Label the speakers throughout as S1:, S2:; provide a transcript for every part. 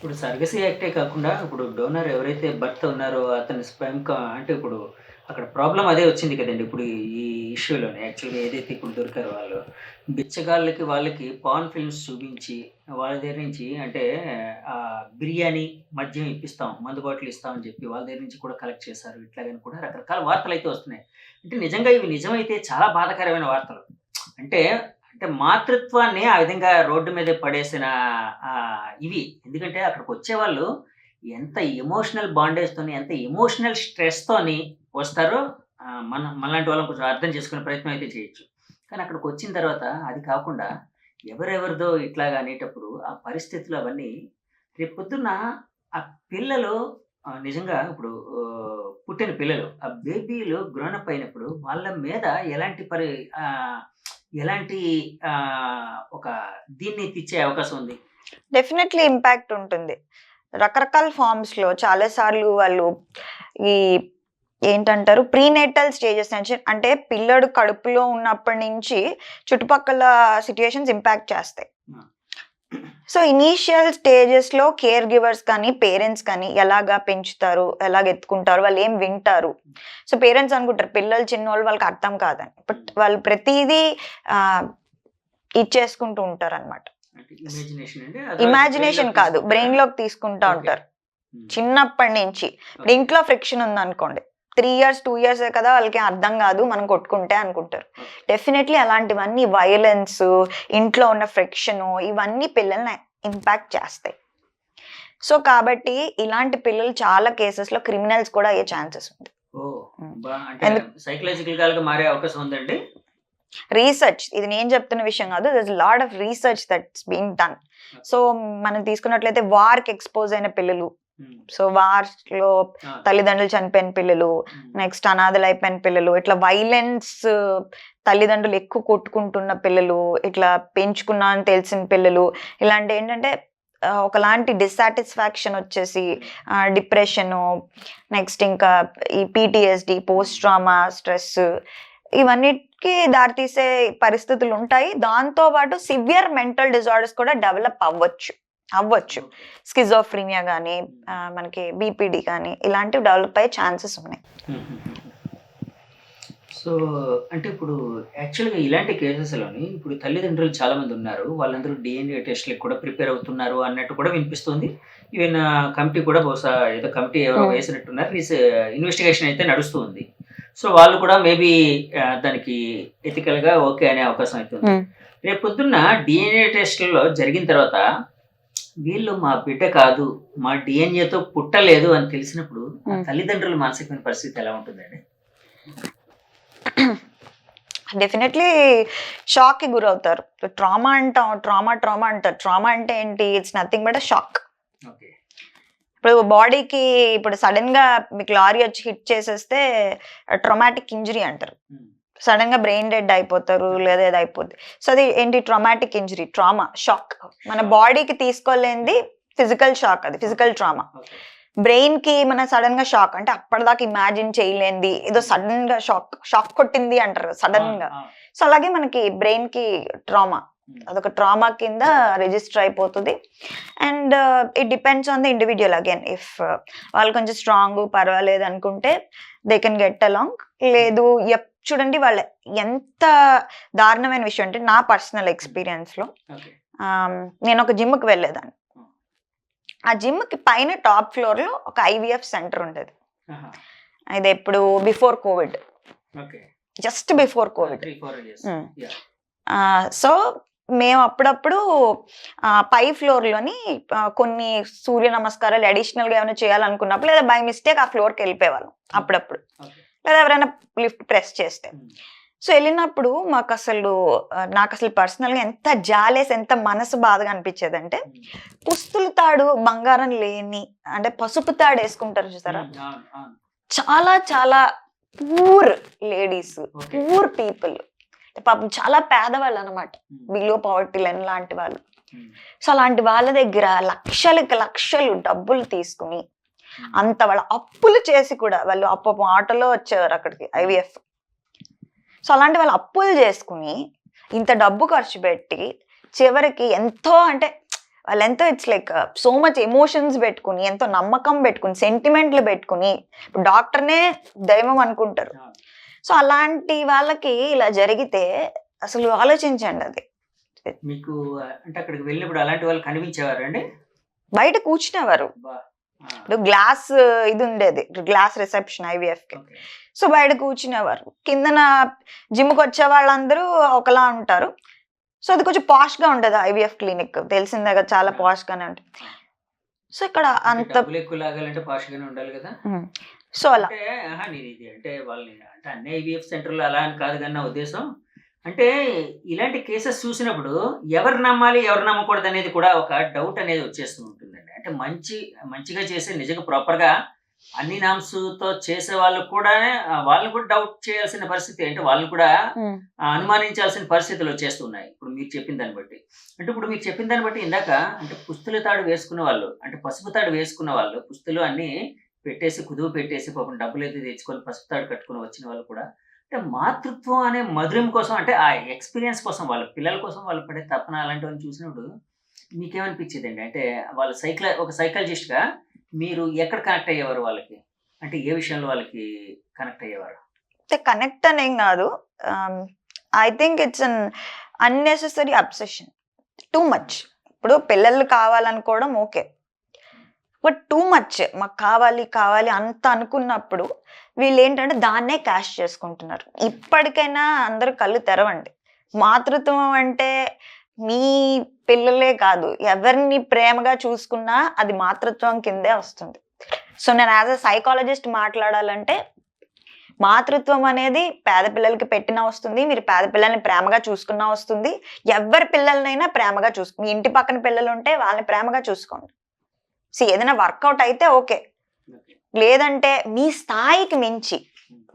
S1: ఇప్పుడు సర్గసీ యాక్టే కాకుండా ఇప్పుడు డోనర్ ఎవరైతే భర్త ఉన్నారో అతని స్పెమ్ అంటే ఇప్పుడు అక్కడ ప్రాబ్లం అదే వచ్చింది కదండి ఇప్పుడు ఈ ఇష్యూలోనే. యాక్చువల్గా ఏదైతే ఇప్పుడు దొరికారో వాళ్ళు. బిచ్చగాళ్ళకి వాళ్ళకి పాన్ ఫిల్మ్స్ చూపించి వాళ్ళ దగ్గర నుంచి అంటే బిర్యానీ మద్యం ఇప్పిస్తాం మందు బాటిల్ ఇస్తామని చెప్పి వాళ్ళ దగ్గర నుంచి కూడా కలెక్ట్ చేశారు. ఇట్లాగని కూడా రకరకాల వార్తలు అయితే వస్తున్నాయి. అంటే నిజంగా ఇవి నిజమైతే చాలా బాధాకరమైన వార్తలు. అంటే అంటే మాతృత్వాన్ని ఆ విధంగా రోడ్డు మీద పడేసిన ఇవి. ఎందుకంటే అక్కడికి వచ్చేవాళ్ళు ఎంత ఎమోషనల్ బాండేజ్తోని ఎంత ఎమోషనల్ స్ట్రెస్తోని వస్తారో మన మనలాంటి వాళ్ళని కొంచెం అర్థం చేసుకునే ప్రయత్నం అయితే చేయొచ్చు. కానీ అక్కడికి వచ్చిన తర్వాత అది కాకుండా ఎవరెవరిదో ఇట్లాగా అనేటప్పుడు ఆ పరిస్థితులు అవన్నీ రేపు పొద్దున్న ఆ పిల్లలు నిజంగా ఇప్పుడు పుట్టిన పిల్లలు ఆ బేబీలు గ్రోనప్ అయినప్పుడు వాళ్ళ మీద ఎలాంటి పరి ఎలాంటి ఒక దీన్ని తెచ్చే అవకాశం ఉంది?
S2: డెఫినెట్లీ ఇంపాక్ట్ ఉంటుంది. రకరకాల ఫార్మ్స్లో చాలా సార్లు వాళ్ళు ఈ ఏంటంటారు? ప్రీనేటల్ స్టేజెస్ నుంచి అంటే పిల్లడు కడుపులో ఉన్నప్పటి నుంచి చుట్టుపక్కల సిచ్యుయేషన్స్ ఇంపాక్ట్ చేస్తాయి. సో ఇనీషియల్ స్టేజెస్లో కేర్ గివర్స్ కానీ పేరెంట్స్ కానీ ఎలాగా పెంచుతారు? ఎలాగ ఎత్తుకుంటారు? వాళ్ళు ఏం వింటారు? సో పేరెంట్స్ అనుకుంటారు పిల్లలు చిన్నోళ్ళు వాళ్ళకి అర్థం కాదని. బట్ వాళ్ళు ప్రతిదీ ఇచ్చేసుకుంటూ ఉంటారు అనమాట
S1: ఇమాజినేషన్
S2: కాదు
S1: తీసుకుంటారా?
S2: బ్రెయిన్లోకి తీసుకుంటా. ఉంటారు. చిన్నప్పటి నుంచి. ఇప్పుడు ఇంట్లో ఫ్రిక్షన్ ఉంది అనుకోండి త్రీ ఇయర్స్ టూ ఇయర్స్ కదా వాళ్ళకి అర్థం కాదు మనం కొట్టుకుంటే అనుకుంటారు. డెఫినెట్లీ అలాంటివన్నీ వైలెన్స్ ఇంట్లో ఉన్న ఫ్రిక్షన్ ఇవన్నీ పిల్లల్ని ఇంపాక్ట్ చేస్తాయి సో కాబట్టి ఇలాంటి పిల్లలు చాలా కేసెస్లో క్రిమినల్స్ కూడా అయ్యే ఛాన్సెస్ ఉంది Hmm.
S1: సైకలాజికల్ మారే అవకాశం ఉందండి
S2: రీసెర్చ్ ఇది నేను చెప్తున్న విషయం కాదు this lot of research that's being done so మనం తీసుకున్నట్లయితే వార్కి ఎక్స్పోజ్ అయిన పిల్లలు. సో వార్లో
S1: Ah.
S2: తల్లిదండ్రులు చనిపోయిన పిల్లలు
S1: Hmm.
S2: నెక్స్ట్ అనాథలు అయిపోయిన పిల్లలు ఇట్లా వైలెన్స్ తల్లిదండ్రులు ఎక్కువ కొట్టుకుంటున్న పిల్లలు ఇట్లా పెంచుకున్నా అని తెలిసిన పిల్లలు ఇలాంటి ఏంటంటే ఒకలాంటి డిస్సాటిస్ఫాక్షన్ వచ్చేసి డిప్రెషన్ నెక్స్ట్ ఇంకా ఈ పిటిఎస్డి పోస్ట్ ట్రామా స్ట్రెస్ ఇవన్నిటికి దారితీసే పరిస్థితులు ఉంటాయి దాంతో పాటు సివియర్ మెంటల్ డిజార్డర్స్ కూడా డెవలప్ అవ్వచ్చు అవ్వచ్చు. స్కిజోఫ్రీనియా కానీ మనకి బీపీడీ కానీ ఇలాంటివి డెవలప్ అయ్యే ఛాన్సెస్ ఉన్నాయి.
S1: సో అంటే ఇప్పుడు యాక్చువల్గా ఇలాంటి కేసెస్లోని ఇప్పుడు తల్లిదండ్రులు చాలా మంది ఉన్నారు వాళ్ళందరూ డిఎన్ఏ టెస్ట్లకు కూడా ప్రిపేర్ అవుతున్నారు అన్నట్టు కూడా వినిపిస్తుంది ఈవెన్ కమిటీ కూడా బహుశా ఏదో కమిటీ ఎవరో
S2: Hmm.
S1: వేసినట్టున్నారు ఇన్వెస్టిగేషన్ అయితే నడుస్తూ ఉంది సో వాళ్ళు కూడా మేబీ దానికి ఎథికల్గా ఓకే అనే అవకాశం అయితే ఉంది
S2: Hmm.
S1: రేపు పొద్దున్న డిఎన్ఏ టెస్ట్లలో జరిగిన తర్వాత వీళ్ళు మా బిడ్డ కాదు మా డిఎన్ఏతో పుట్టలేదు అని తెలిసినప్పుడు. తల్లిదండ్రుల మానసికమైన పరిస్థితి ఎలా ఉంటుందండి?
S2: డెఫినెట్లీ షాక్కి గురవుతారు. ట్రామా అంటాం ట్రామా ట్రామా అంటారు. ట్రామా అంటే ఏంటి? It's nothing but shock
S1: okay.
S2: ఇప్పుడు బాడీకి ఇప్పుడు సడన్గా మీకు లారీ వచ్చి హిట్ చేసేస్తే ట్రొమాటిక్ ఇంజరీ అంటారు. సడన్గా బ్రెయిన్ డెడ్ అయిపోతారు లేదా ఏదో అయిపోద్ది సో అది ఏంటి? Traumatic injury trauma shock. మన. బాడీకి తీసుకోలేనిది ఫిజికల్ షాక్ అది ఫిజికల్ ట్రామా. బ్రెయిన్కి మన సడన్గా షాక్ అంటే అప్పటిదాకా ఇమాజిన్ చేయలేంది ఏదో సడన్గా షాక్ షాక్ కొట్టింది అంటారు సడన్గా సో అలాగే మనకి బ్రెయిన్కి ట్రామా అదొక ట్రామా కింద రిజిస్టర్ అయిపోతుంది. And it depends on the individual again. If వాళ్ళు కొంచెం స్ట్రాంగ్ పర్వాలేదు అనుకుంటే దే కెన్ గెట్ అలాంగ్ లేదు ఎప్- చూడండి వాళ్ళ ఎంత దారుణమైన విషయం అంటే నా పర్సనల్ ఎక్స్పీరియన్స్లో
S1: ఓకే.
S2: ఆమ్, నేను ఒక జిమ్కి వెళ్ళేదాన్ని. ఆ జిమ్కి పైన టాప్ ఫ్లోర్లో ఒక ఐవీఎఫ్ సెంటర్ ఉండేది. ఇది ఎప్పుడు? Before covid. Just before covid. Hmm. So మేము అప్పుడప్పుడు పై ఫ్లోర్లోని కొన్ని సూర్య నమస్కారాలు అడిషనల్గా ఏమైనా చేయాలనుకున్నప్పుడు లేదా బై మిస్టేక్ ఆ ఫ్లోర్కి వెళ్ళిపోయేవాళ్ళం అప్పుడప్పుడు.
S1: ఓకే.
S2: లేదా ఎవరైనా లిఫ్ట్ ప్రెస్ చేస్తే. సో వెళ్ళినప్పుడు మాకు అసలు నాకు అసలు పర్సనల్గా ఎంత జాలేసి ఎంత మనసు బాధగా అనిపించేది అంటే పుస్తుల తాడు బంగారం లేని అంటే పసుపు తాడు వేసుకుంటారు చూసారా? చాలా చాలా పూర్ లేడీస్ పూర్ పీపుల్. పాపం చాలా పేదవాళ్ళు అనమాట బిలో పవర్టీ లైన్ లాంటి వాళ్ళు. సో అలాంటి వాళ్ళ దగ్గర లక్షలకి లక్షలు డబ్బులు తీసుకుని అంత వాళ్ళ అప్పులు చేసి కూడా వాళ్ళు అప్పు ఆటోలో వచ్చేవారు అక్కడికి ఐవీఎఫ్. సో అలాంటి వాళ్ళు అప్పులు చేసుకుని ఇంత డబ్బు ఖర్చు పెట్టి చివరికి ఎంతో అంటే వాళ్ళు ఎంతో it's like so much emotions పెట్టుకుని ఎంతో నమ్మకం పెట్టుకుని సెంటిమెంట్లు పెట్టుకుని ఇప్పుడు డాక్టర్నే దైవం అనుకుంటారు. సో అలాంటి వాళ్ళకి ఇలా జరిగితే అసలు ఆలోచించండి అది.
S1: మీకు అంటే అక్కడికి వెళ్ళినప్పుడు అలాంటి వాళ్ళు కనిపించేవారండి?
S2: బయట కూర్చునేవారు. ఇప్పుడు గ్లాస్ ఇది ఉండేది గ్లాస్ రిసెప్షన్
S1: ఐవీఎఫ్కి.
S2: సో బయట కూర్చునేవారు. కిందన జిమ్కి వచ్చే వాళ్ళందరూ ఒకలా ఉంటారు. సో అది కొంచెం పాష్గా ఉండదు ఐవీఎఫ్ క్లినిక్. తెలిసిందే కదా చాలా పాష్ గానే ఉంటుంది సో ఇక్కడ అంత
S1: లాగాలంటే పాష్గానే ఉండాలి కదా.
S2: సో అలా.
S1: అంటే ఆహా, నేను ఇది అంటే వాళ్ళని అంటే అన్ని ఐవీఎఫ్ సెంటర్లు అలా అని కాదు కానీ నా ఉద్దేశం. అంటే ఇలాంటి కేసెస్ చూసినప్పుడు ఎవరు నమ్మాలి ఎవరు నమ్మకూడదు అనేది కూడా ఒక డౌట్ అనేది వచ్చేస్తూ ఉంటుందండి అంటే మంచి మంచిగా చేసే నిజంగా ప్రాపర్గా అన్ని నామ్స్తో చేసే వాళ్ళు కూడా వాళ్ళని కూడా డౌట్ చేయాల్సిన పరిస్థితి అంటే వాళ్ళు కూడా అనుమానించాల్సిన పరిస్థితులు వచ్చేస్తున్నాయి. ఇప్పుడు మీరు చెప్పిన దాన్ని బట్టి. అంటే ఇప్పుడు మీరు చెప్పిన దాన్ని బట్టి ఇందాక అంటే పుస్తుల తాడు వేసుకున్న వాళ్ళు అంటే పసుపు తాడు వేసుకున్న వాళ్ళు పుస్తులు అన్ని పెట్టేసి కుదువు పెట్టేసి పాపం డబ్బులు అయితే తెచ్చుకొని పసుపు తాడు కట్టుకొని వచ్చిన వాళ్ళు కూడా అంటే మాతృత్వం అనే మధురం కోసం అంటే ఆ ఎక్స్పీరియన్స్ కోసం వాళ్ళ పిల్లల కోసం వాళ్ళు పడే తపన అలాంటివన్నీ చూసినప్పుడు మీకేమనిపించేది అండి అంటే వాళ్ళ సైకల ఒక సైకాలజిస్ట్గా మీరు ఎక్కడ కనెక్ట్ అయ్యేవారు వాళ్ళకి? అంటే ఏ విషయంలో వాళ్ళకి కనెక్ట్ అయ్యేవారు?
S2: కనెక్ట్ అనేం కాదు. I think it's un unnecessary obsession. Too much. ఇప్పుడు పిల్లలు కావాలనుకోవడం ఓకే. బట్ టూ మచ్ మాకు కావాలి కావాలి అంత అనుకున్నప్పుడు వీళ్ళు ఏంటంటే దాన్నే క్యాష్ చేసుకుంటున్నారు. ఇప్పటికైనా అందరూ కళ్ళు తెరవండి. మాతృత్వం అంటే మీ పిల్లలే కాదు ఎవరిని ప్రేమగా చూసుకున్నా అది మాతృత్వం కిందే వస్తుంది. సో నేను యాజ్ అ సైకాలజిస్ట్ మాట్లాడాలంటే మాతృత్వం అనేది పేద పిల్లలకి పెట్టినా వస్తుంది మీరు పేద పిల్లల్ని ప్రేమగా చూసుకున్నా వస్తుంది. ఎవరి పిల్లలనైనా ప్రేమగా చూసుకు మీ ఇంటి పక్కన పిల్లలు ఉంటే వాళ్ళని ప్రేమగా చూసుకోండి. సో ఏదైనా వర్కౌట్ అయితే ఓకే. లేదంటే మీ స్థాయికి మించి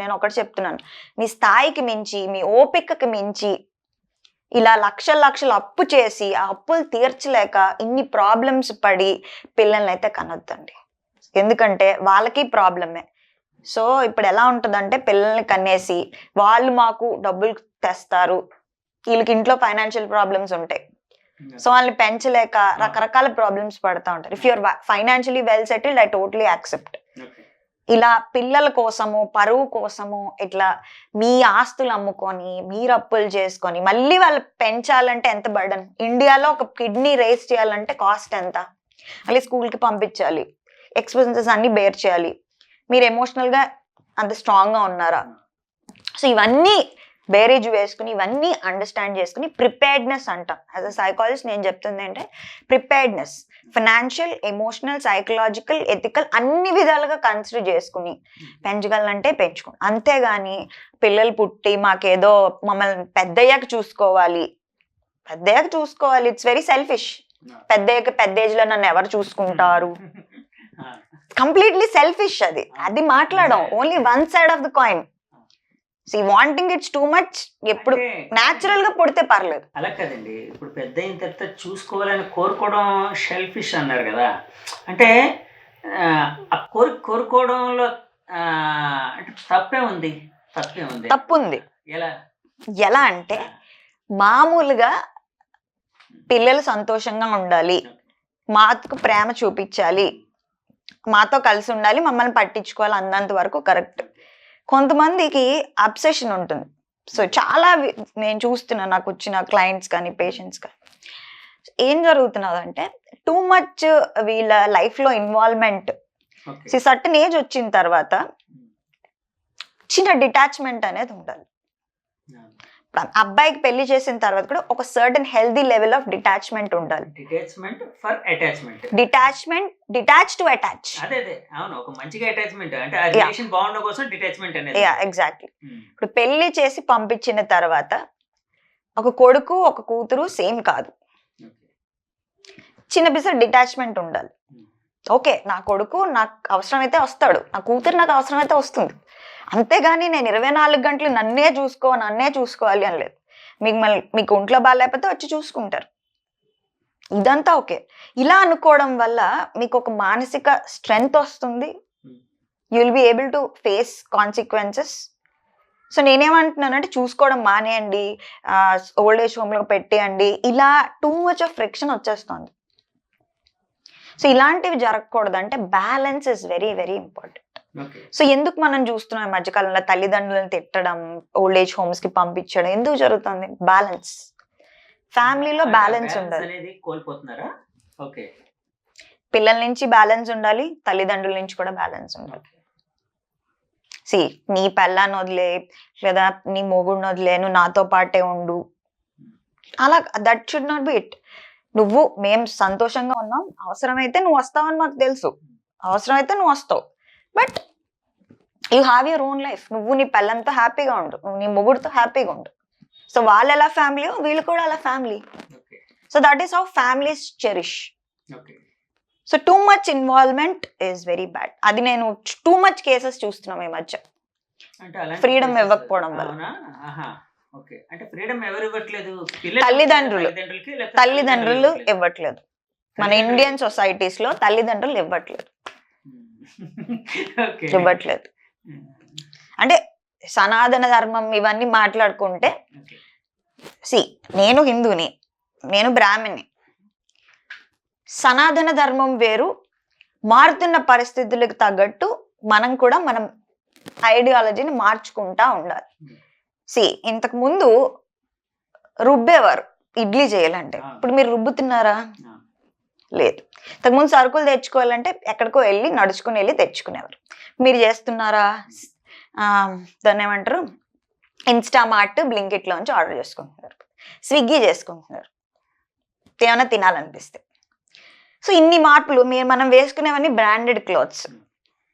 S2: నేను ఒకటి చెప్తున్నాను మీ స్థాయికి మించి మీ ఓపికకి మించి ఇలా లక్షల లక్షలు అప్పు చేసి ఆ అప్పులు తీర్చలేక ఇన్ని ప్రాబ్లమ్స్ పడి పిల్లల్ని అయితే కనొద్దండి. ఎందుకంటే వాళ్ళకి ప్రాబ్లమే సో ఇప్పుడు ఎలా ఉంటుందంటే పిల్లల్ని కనేసి వాళ్ళు మాకు డబ్బులు తెస్తారు. వీళ్ళకి ఇంట్లో ఫైనాన్షియల్ ప్రాబ్లమ్స్ ఉంటాయి. సో వాళ్ళని పెంచలేక రకరకాల ప్రాబ్లమ్స్ పడతా ఉంటారు. If your financially well settled I totally accept ఇలా పిల్లల కోసము పరువు కోసము ఇట్లా మీ ఆస్తులు అమ్ముకొని మీరు అప్పులు చేసుకొని మళ్ళీ వాళ్ళు పెంచాలంటే ఎంత బర్డన్ ఇండియాలో ఒక కిడ్నీ రేస్ చేయాలంటే కాస్ట్ ఎంత? మళ్ళీ స్కూల్కి పంపించాలి. ఎక్స్పెన్సెస్ అన్ని బేర్ చేయాలి. మీరు ఎమోషనల్గా అంత స్ట్రాంగ్గా ఉన్నారా? సో ఇవన్నీ బేరేజ్ వేసుకుని ఇవన్నీ అండర్స్టాండ్ చేసుకుని ప్రిపేర్డ్నెస్ అంటాం. యాజ్ అ సైకాలజిస్ట్ నేను చెప్తుంది అంటే preparedness financial emotional psychological ethical అన్ని విధాలుగా కన్సిడర్ చేసుకుని పెంచగలంటే పెంచుకోండి అంతేగాని పిల్లలు పుట్టి మాకేదో మమ్మల్ని పెద్దయ్యాక చూసుకోవాలి. పెద్దయ్యాక చూసుకోవాలి. ఇట్స్ వెరీ సెల్ఫిష్ పెద్దయ్యాక పెద్ద ఏజ్లో నన్ను ఎవరు చూసుకుంటారు? కంప్లీట్లీ సెల్ఫిష్ అది. అది మాట్లాడడం. Only one side of the coin see wanting it's too much ఎప్పుడు న్యాచురల్గా పుడితే పర్లేదు.
S1: అలా కదండి. ఇప్పుడు పెద్ద అయిన తర్వాత చూసుకోవాలని కోరుకోవడం షెల్ఫిష్ అన్నారు కదా. అంటే ఆ, కోరి కోరుకోవడంలో అంటే తప్పే ఉంది. తప్పే ఉంది.
S2: తప్పు ఉంది
S1: ఎలా?
S2: ఎలా అంటే మామూలుగా పిల్లలు సంతోషంగా ఉండాలి. మాకు ప్రేమ చూపించాలి. మాతో కలిసి ఉండాలి. మమ్మల్ని పట్టించుకోవాలి అన్నంత వరకు కరెక్ట్. కొంతమందికి అబ్సెషన్ ఉంటుంది. సో చాలా నేను చూస్తున్నా నాకు వచ్చిన క్లయింట్స్ కానీ పేషెంట్స్ కానీ. ఏం జరుగుతున్నదంటే టూ మచ్ వీళ్ళ లైఫ్లో ఇన్వాల్వ్మెంట్. సర్టన్ ఏజ్ వచ్చిన తర్వాత చిన్న డిటాచ్మెంట్ అనేది ఉండాలి. అబ్బాయికి పెళ్ళి చేసిన తర్వాత కూడా ఒక certain healthy level of detachment ఉండాలి.
S1: Detachment for attachment
S2: detachment detach to attach
S1: అదే అదే. అవును ఒక మంచిగా అటాచ్మెంట్ అంటే ఆ రిలేషన్ బాగుండడం కోసం డిటాచ్మెంట్ అనేది.
S2: యా ఎగ్జాక్ట్లీ ఇప్పుడు పెళ్ళి చేసి పంపించిన తర్వాత ఒక కొడుకు ఒక కూతురు సేమ్ కాదు. చిన్న పిసర్ డిటాచ్మెంట్ ఉండాలి. ఓకే నా కొడుకు నాకు అవసరమైతే వస్తాడు. నా కూతురు నాకు అవసరమైతే వస్తుంది. అంతేగాని నేను ఇరవై నాలుగు గంటలు నన్నే చూసుకో నన్నే చూసుకోవాలి అని లేదు. మీకు మళ్ళీ మీకు ఒంట్లో బాగాలేకపోతే వచ్చి చూసుకుంటారు. ఇదంతా ఓకే. ఇలా అనుకోవడం వల్ల మీకు ఒక మానసిక స్ట్రెంగ్త్ వస్తుంది. You will be able to face consequences so నేనేమంటున్నానంటే చూసుకోవడం మానేయండి. ఓల్డ్ ఏజ్ హోమ్లో పెట్టేయండి. ఇలా టూ మచ్ ఆఫ్ ఫ్రిక్షన్ వచ్చేస్తుంది. సో ఇలాంటివి జరగకూడదు. అంటే balance is very very important so ఎందుకు మనం చూస్తున్నాం ఈ మధ్యకాలంలో తల్లిదండ్రులను తిట్టడం ఓల్డ్ ఏజ్ హోమ్స్కి పంపించడం? ఎందుకు జరుగుతుంది? బ్యాలెన్స్ ఫ్యామిలీలో బ్యాలెన్స్ ఉండాలి.
S1: అనేది కోల్పోతున్నారా? ఓకే.
S2: పిల్లల నుంచి బ్యాలెన్స్ ఉండాలి తల్లిదండ్రుల నుంచి కూడా బ్యాలెన్స్ ఉండాలి. సి నీ పెళ్ళాన్ని వదిలే లేదా నీ మొగుడిని వదిలే నువ్వు నాతో పాటే ఉండు. అలా that should not be it నువ్వు మేము సంతోషంగా ఉన్నాం. అవసరమైతే నువ్వు వస్తావని మాకు తెలుసు. అవసరమైతే నువ్వు వస్తావు. But you have your own life. నువ్వు నీ పిల్లలతో హ్యాపీగా ఉండు. నువ్వు నీ మొగుడితో హ్యాపీగా ఉండు. సో వాళ్ళు ఎలా ఫ్యామిలీ వీళ్ళు కూడా అలా family. So that is how families cherish. So too much involvement is very bad. అది నేను టూ మచ్ కేసెస్ చూస్తున్నాం ఈ మధ్య.
S1: cases-
S2: ఇవ్వకపోవడం వల్ల.
S1: ఫ్రీడమ్
S2: తల్లిదండ్రులు. తల్లిదండ్రులు
S1: ఇవ్వట్లేదు?
S2: మన ఇండియన్ సొసైటీస్లో తల్లిదండ్రులు ఇవ్వట్లేదు. ఇవ్వట్లేదు. అంటే సనాతన ధర్మం ఇవన్నీ మాట్లాడుకుంటే. సి నేను హిందూని నేను బ్రాహ్మణ్ని సనాతన ధర్మం వేరు మారుతున్న పరిస్థితులకు తగ్గట్టు మనం కూడా మనం ఐడియాలజీని మార్చుకుంటా ఉండాలి. సి ఇంతకు ముందు రుబ్బేవారు ఇడ్లీ చేయాలంటే. ఇప్పుడు మీరు రుబ్బుతున్నారా. లేదు. ఇంతకుముందు సరుకులు తెచ్చుకోవాలంటే ఎక్కడికో వెళ్ళి నడుచుకుని వెళ్ళి తెచ్చుకునేవారు. మీరు చేస్తున్నారా? దాన్ని ఏమంటారు? ఇన్స్టామార్ట్ బ్లింకిట్లోంచి ఆర్డర్ చేసుకుంటున్నారు. స్విగ్గీ చేసుకుంటున్నారు. ఏమైనా తినాలనిపిస్తే. సో ఇన్ని మార్పులు మీరు మనం వేసుకునేవన్నీ బ్రాండెడ్ క్లోత్స్